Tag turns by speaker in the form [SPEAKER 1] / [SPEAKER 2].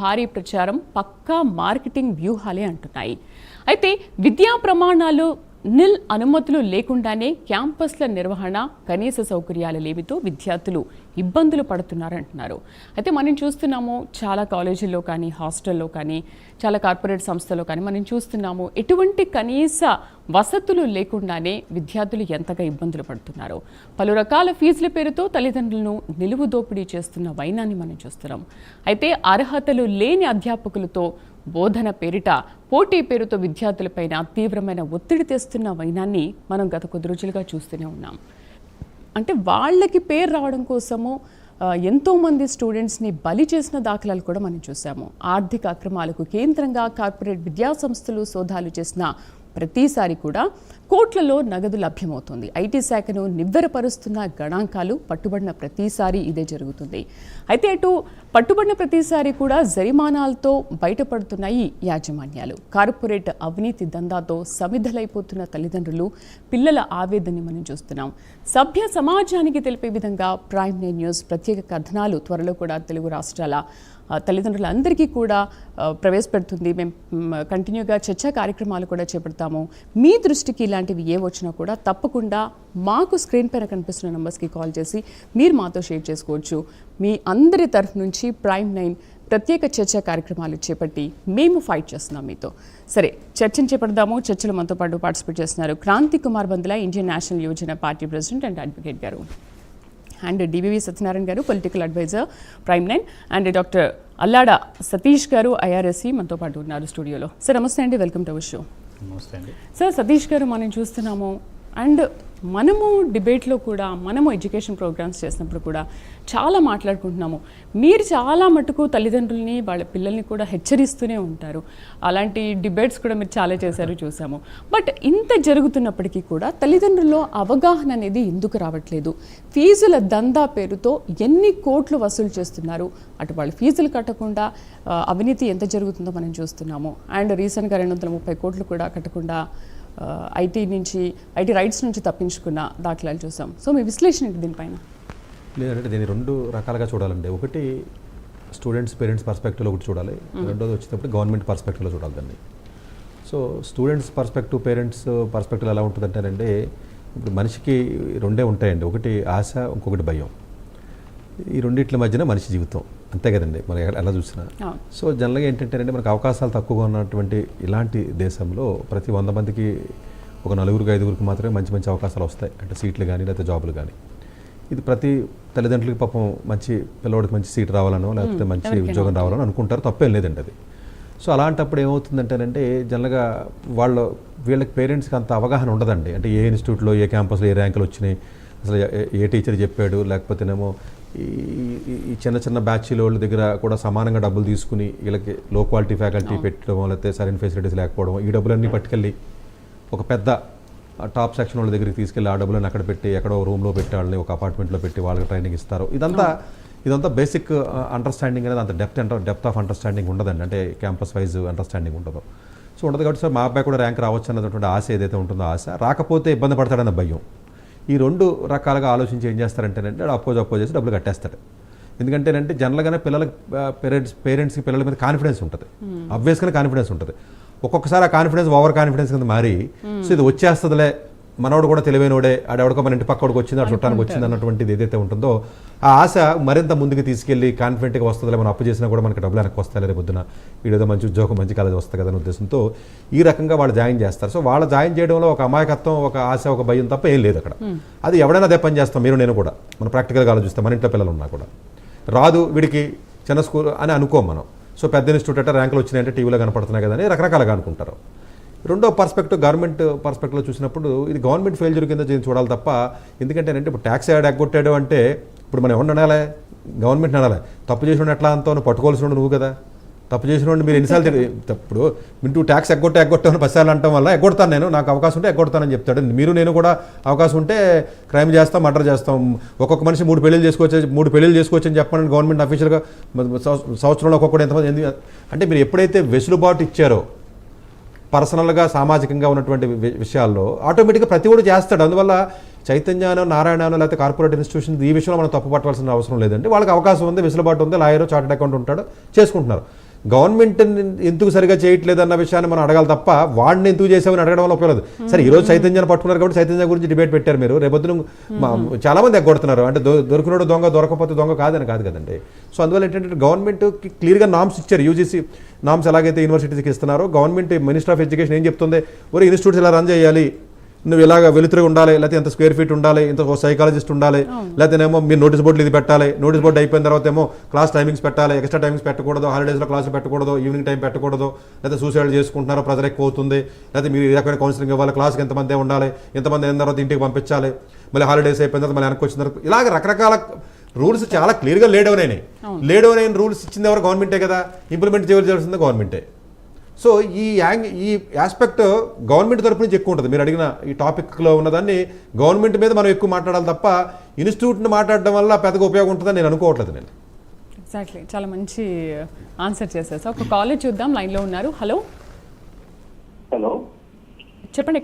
[SPEAKER 1] భారీ ప్రచారం పక్కా మార్కెటింగ్ వ్యూహాలే అంటున్నాయి. అయితే విద్యా ప్రమాణాలు నిల్ అనుమతులు లేకుండానే క్యాంపస్ల నిర్వహణ కనీస సౌకర్యాలు లేమితో విద్యార్థులు ఇబ్బందులు పడుతున్నారంటున్నారు. అయితే మనం చూస్తున్నాము చాలా కాలేజీల్లో కానీ హాస్టల్లో కానీ చాలా కార్పొరేట్ సంస్థల్లో కానీ మనం చూస్తున్నాము ఎటువంటి కనీస వసతులు లేకుండానే విద్యార్థులు ఎంతగా ఇబ్బందులు పడుతున్నారు. పలు రకాల ఫీజుల పేరుతో తల్లిదండ్రులను నిలువు దోపిడీ చేస్తున్న వైనాన్ని మనం చూస్తున్నాం. అయితే అర్హతలు లేని అధ్యాపకులతో బోధన పేరిట పోటీ పేరుతో విద్యార్థులపైన తీవ్రమైన ఒత్తిడి తెస్తున్న వైనాన్ని మనం గత కొద్ది రోజులుగా చూస్తూనే ఉన్నాం. అంటే వాళ్ళకి పేరు రావడం కోసము ఎంతోమంది స్టూడెంట్స్ని బలి చేసిన దాఖలాలు కూడా మనం చూసాము. ఆర్థిక అక్రమాలకు కేంద్రంగా కార్పొరేట్ విద్యా సంస్థలు సోదాలు చేసిన ప్రతిసారి కూడా కోట్లలో నగదు లభ్యమవుతుంది. ఐటీ శాఖను నివ్వెరపరుస్తున్న గణాంకాలు పట్టుబడిన ప్రతిసారి ఇదే జరుగుతుంది. అయితే అటు పట్టుబడిన ప్రతిసారి కూడా జరిమానాలతో బయటపడుతున్నాయి యాజమాన్యాలు. కార్పొరేట్ అవినీతి దందాతో సమిధలైపోతున్న తల్లిదండ్రులు పిల్లల ఆవేదనని మనం చూస్తున్నాం. సభ్య సమాజానికి తెలిపే విధంగా ప్రైమ్ న్యూస్ ప్రత్యేక కథనాలు త్వరలో కూడా తెలుగు రాష్ట్రాల తల్లిదండ్రులందరికీ కూడా ప్రవేశపెడుతుంది. మేము కంటిన్యూగా చర్చా కార్యక్రమాలు కూడా చేపడతాము. మీ దృష్టికి ఇలాంటివి ఏ వచ్చినా కూడా తప్పకుండా మాకు స్క్రీన్ పైన కనిపిస్తున్న నెంబర్స్కి కాల్ చేసి మీరు మాతో షేర్ చేసుకోవచ్చు. మీ అందరి తరఫు నుంచి ప్రైమ్ నైన్ ప్రత్యేక చర్చా కార్యక్రమాలు చేపట్టి మేము ఫైట్ చేస్తున్నాం మీతో. సరే చర్చను చేపడదాము. చర్చలు మనతో పాటు పార్టిసిపేట్ చేస్తున్నారు Kranthi Kumar Bandla Indian national Yuvajana party president and advocate గారు. అండ్ డివివి సత్యనారాయణ గారు political adviser prime nine and doctor Allada Satish గారు ఐఆర్ఎస్సి మనతో పాటు ఉన్నారు స్టూడియోలో సార్ నమస్తే అండి. వెల్కమ్ టు అవర్ షో
[SPEAKER 2] నమస్తే అండి.
[SPEAKER 1] సార్ సతీష్ గారు మనం చూస్తున్నాము అండ్ మనము డిబేట్లో కూడా మనము ఎడ్యుకేషన్ ప్రోగ్రామ్స్ చేసినప్పుడు కూడా చాలా మాట్లాడుకుంటున్నాము. మీరు చాలా మటుకు తల్లిదండ్రుల్ని వాళ్ళ పిల్లల్ని కూడా హెచ్చరిస్తూనే ఉంటారు. అలాంటి డిబేట్స్ కూడా మీరు చాలా చేశారు చూసాము. బట్ ఇంత జరుగుతున్నప్పటికీ కూడా తల్లిదండ్రుల్లో అవగాహన అనేది ఎందుకు రావట్లేదు? ఫీజుల దందా పేరుతో ఎన్ని కోట్లు వసూలు చేస్తున్నారు? అటు వాళ్ళు ఫీజులు కట్టకుండా అవినీతి ఎంత జరుగుతుందో మనం చూస్తున్నాము. అండ్ రీసెంట్గా రెండు వందల ముప్పై కోట్లు కూడా కట్టకుండా ఐటీ నుంచి ఐటీ రైట్స్ నుంచి తప్పించుకున్న దాఖలాలు చూసాం. సో మీ విశ్లేషణ ఏంటి దీనిపైన?
[SPEAKER 2] లేదంటే దీన్ని రెండు రకాలుగా చూడాలండి. ఒకటి స్టూడెంట్స్ పేరెంట్స్ పర్స్పెక్టివ్లో ఒకటి చూడాలి. రెండోది వచ్చేటప్పుడు గవర్నమెంట్ పర్స్పెక్టివ్లో చూడాలి దాన్ని. So students perspective parents perspective ఎలా ఉంటుందంటేనంటే ఇప్పుడు మనిషికి రెండే ఉంటాయండి. ఒకటి ఆశ ఇంకొకటి భయం. ఈ రెండిట్ల మధ్యన మనిషి జీవితం. అంతే కదండి. మనం ఎలా చూసినా. సో జనరల్గా ఏంటంటేనంటే మనకు అవకాశాలు తక్కువగా ఉన్నటువంటి ఇలాంటి దేశంలో ప్రతి వంద మందికి ఒక నలుగురికి ఐదుగురికి మాత్రమే మంచి మంచి అవకాశాలు వస్తాయి. అంటే సీట్లు కానీ లేకపోతే జాబులు కానీ ఇది ప్రతి తల్లిదండ్రులకి పాపం మంచి పిల్లవాడికి మంచి సీట్ రావాలనో లేకపోతే మంచి ఉద్యోగం రావాలని అనుకుంటారు. తప్పేం లేదండి అది. సో అలాంటప్పుడు ఏమవుతుందంటేనంటే జనరల్గా వాళ్ళ వీళ్ళకి పేరెంట్స్కి అంత అవగాహన ఉండదండి. అంటే ఏ ఇన్స్టిట్యూట్లో ఏ క్యాంపస్లో ఏ ర్యాంకులు వచ్చినాయి. అసలు ఏ- టీచర్ చెప్పాడు? లేకపోతేనేమో ఈ చిన్న చిన్న బ్యాచ్ల వాళ్ళ దగ్గర కూడా సమానంగా డబ్బులు తీసుకుని వీళ్ళకి లో క్వాలిటీ ఫ్యాకల్టీ పెట్టడం లేకపోతే సరైన ఫెసిలిటీస్ లేకపోవడం ఈ డబ్బులన్నీ పట్టుకెళ్ళి ఒక పెద్ద టాప్ సెక్షన్ వాళ్ళ దగ్గరికి తీసుకెళ్ళి ఆ డబ్బులను అక్కడ పెట్టి ఎక్కడో రూమ్లో పెట్టి వాళ్ళని ఒక అపార్ట్మెంట్లో పెట్టి వాళ్ళకి ట్రైనింగ్ ఇస్తారు. ఇదంతా ఇదంతా బేసిక్ అండర్స్టాండింగ్ అనేది అంత డెప్త్ అంట డెప్త్ ఆఫ్ అండర్స్టాండింగ్ ఉండదండి. అంటే క్యాంపస్ వైజ్ అండర్స్టాండింగ్ ఉండదు. సో ఉండదు కాబట్టి సార్ మా అబ్బాయి కూడా ర్యాంక్ రావచ్చు అన్నటువంటి ఆశ ఏదైతే ఉంటుందో ఆశ. రాకపోతే ఇబ్బంది పడతాడన్న భయం. ఈ రెండు రకాలుగా ఆలోచించి ఏం చేస్తారంటేనంటే అపోజ్ అపోజ్ చేసి డబ్బులు కట్టేస్తాడు. ఎందుకంటేనంటే జనరల్గానే పిల్లలకి పేరెంట్స్ పేరెంట్స్కి పిల్లల మీద కాన్ఫిడెన్స్ ఉంటుంది. అబ్వియస్గానే కాన్ఫిడెన్స్ ఉంటుంది. ఒక్కొక్కసారి ఆ కాన్ఫిడెన్స్ ఓవర్ కాన్ఫిడెన్స్ కింద మారి సో ఇది వచ్చేస్తుందిలే మనోడు కూడా తెలివైనోడే ఆడెవడికో మన ఇంటి పక్కడికి వచ్చింది ఆ చుట్టానికి వచ్చింది అన్నటువంటిది ఏదైతే ఉంటుందో ఆ ఆశ మరింత ముందుకు తీసుకెళ్ళి కాన్ఫిడెంట్గా వస్తుందిలే మనం అప్పు చేసినా కూడా మనకి డబ్బులు వెనక్కి వస్తాయి రేపు పొద్దున. వీడేదో మంచి ఉద్యోగం మంచి కాలేజ్ వస్తుంది కదా ఉద్దేశంతో ఈ రకంగా వాళ్ళు జాయిన్ చేస్తారు. సో వాళ్ళ జాయిన్ చేయడంలో ఒక అమాయకత్వం ఒక ఆశ ఒక భయం తప్ప ఏం లేదు అక్కడ. అది ఎవడైనా అదే పని చేస్తాం మీరు నేను కూడా. మన ప్రాక్టికల్గా ఆలోచిస్తాం మన ఇంట్లో పిల్లలు ఉన్నా కూడా. రాదు వీడికి చిన్న స్కూల్ అని అనుకోం మనం. సో పెద్ద ఇన్స్టిట్యూట్ అంటే ర్యాంకులు వచ్చినాయంటే టీవీలో కనపడుతున్నాయి కదా అని రకరకాలుగా అనుకుంటారు. రెండో పర్స్పెక్టివ్ గవర్నమెంట్ పర్స్పెక్టివ్లో చూసినప్పుడు ఇది గవర్నమెంట్ ఫెయిల్యూర్ కింద చూడాలి తప్ప ఎందుకంటే అంటే ఇప్పుడు ట్యాక్స్ యాడ్ ఎగ్గొట్టాడు అంటే ఇప్పుడు మనం ఎవరిని అనాలి? గవర్నమెంట్ అనాలి. తప్పు చేసిన ఎట్లా అంతా పట్టుకోవాల్సిన నువ్వు కదా. తప్పు చేసిన మీరు ఎన్నిసార్లు తిరిగి- ఇప్పుడు మీరు ట్యాక్స్ ఎగ్గొట్టే ఎగ్గొట్టామని పసార్లు అంటాం వల్ల ఎగ్గొడతాను నేను. నాకు అవకాశం ఉంటే ఎగ్గొడతానని చెప్తాడు. మీరు నేను కూడా అవకాశం ఉంటే క్రైమ్ చేస్తాం మర్డర్ చేస్తాం. ఒక్కొక్క మనిషి మూడు పెళ్ళిళ్ళు చేసుకోవచ్చు మూడు పెళ్ళిళ్ళు చేసుకోవచ్చు అని చెప్పండి గవర్నమెంట్ అఫీషియల్గా సంవత్సరంలో ఒక్కొక్కటి ఎంతమంది అంటే మీరు ఎప్పుడైతే వెసులుబాటు ఇచ్చారో పర్సనల్గా సామాజికంగా ఉన్నటువంటి వి- విషయాల్లో ఆటోమేటిక్గా ప్రతి కూడా చేస్తాడు. అందువల్ల చైతన్యానో నారాయణనో లేకపోతే కార్పొరేట్ ఇన్స్టిట్యూషన్ ఈ విషయంలో మనం తప్పు పట్టవలసిన అవసరం లేదండి. వాళ్ళకి అవకాశం ఉంది వెసులుబాటు ఉంది లాయర్ చార్టెడ్ అకౌంట్ ఉంటాడు చేసుకుంటున్నారు. గవర్నమెంట్ ఎందుకు సరిగా చేయట్లేదు అన్న విషయాన్ని మనం అడగాలి తప్ప వాడిని ఎందుకు చేసామని అడగడం వల్ల ఉపయోగం లేదు. సరే ఈ రోజు చైతన్యాన్ని పట్టుకున్నారు కాబట్టి చైతన్య గురించి డిబేట్ పెట్టారు మీరు. రేపొద్దున చాలా మంది ఎగ్గొడుతున్నారు. అంటే దొరికినోడు దొంగ దొరకపోతే దొంగ కాదని కాదు కదండి. సో అందువల్ల ఏంటంటే గవర్నమెంట్కి క్లియర్గా నామ్స్ ఇచ్చారు. యూజీసీ నామ్స్ ఎలాగైతే యూనివర్సిటీస్కి ఇస్తున్నారో గవర్నమెంట్ మినిస్టర్ ఆఫ్ ఎడ్యుకేషన్ ఏం చెప్తుంది? ఒరే ఇన్స్టిట్యూట్స్ ఇలా రన్ చేయాలి? నువ్వు ఇలాగ వెలుతురు ఉండాలి లేకపోతే ఎంత స్క్వేర్ ఫీట్ ఉండాలి ఇంత సైకాలజిస్ట్ ఉండాలి లేకపోతేనేమో మీరు నోటీస్ బోర్డులు ఇది పెట్టాలి నోటీస్ బోర్డు అయిపోయిన తర్వాత ఏమో క్లాస్ టైమింగ్స్ పెట్టాలి ఎక్స్ట్రా టైమింగ్స్ పెట్టకూడదు హాలిడేస్లో క్లాసులు పెట్టకూడదు ఈవినింగ్ టైం పెట్టకూడదు లేకపోతే సూసైడ్ చేసుకుంటున్నారో ప్రెజర్ ఎక్కువ అవుతుంది లేకపోతే మీరు రకమైన కౌన్సిలింగ్ ఇవ్వాలి క్లాస్కి ఎంతమంది ఉండాలి ఎంతమంది అయిన తర్వాత ఇంటికి పంపించాలి మళ్ళీ హాలిడేస్ అయిపోయిన తర్వాత మళ్ళీ వెనక్కి వచ్చిన తర్వాత ఇలాగ రకరకాల రూల్స్ చాలా క్లియర్గా లేడ్ డౌన్ అయినాయి లేడ్ డౌన్ అయిన రూల్స్ ఇచ్చింది ఎవరు? గవర్నమెంటే కదా. ఇంప్లిమెంట్ చేయవలసింది గవర్నమెంటే సో ఈ యాంగ్ ఈ ఆస్పెక్ట్ గవర్నమెంట్ తరపు నుంచి ఎక్కువ ఉంటుంది. మీరు అడిగిన ఈ టాపిక్లో ఉన్నదాన్ని గవర్నమెంట్ మీద మనం ఎక్కువ మాట్లాడాలి తప్ప ఇన్స్టిట్యూట్ని మాట్లాడడం వల్ల పెద్దగా ఉపయోగం ఉంటుందని నేను అనుకోవట్లేదు నేను.
[SPEAKER 1] ఎగ్జాక్ట్లీ చాలా మంచి ఆన్సర్ చేశారు. సార్ ఒక కాలేజ్ చూద్దాం. లైన్లో ఉన్నారు. హలో
[SPEAKER 3] హలో
[SPEAKER 1] చెప్పండి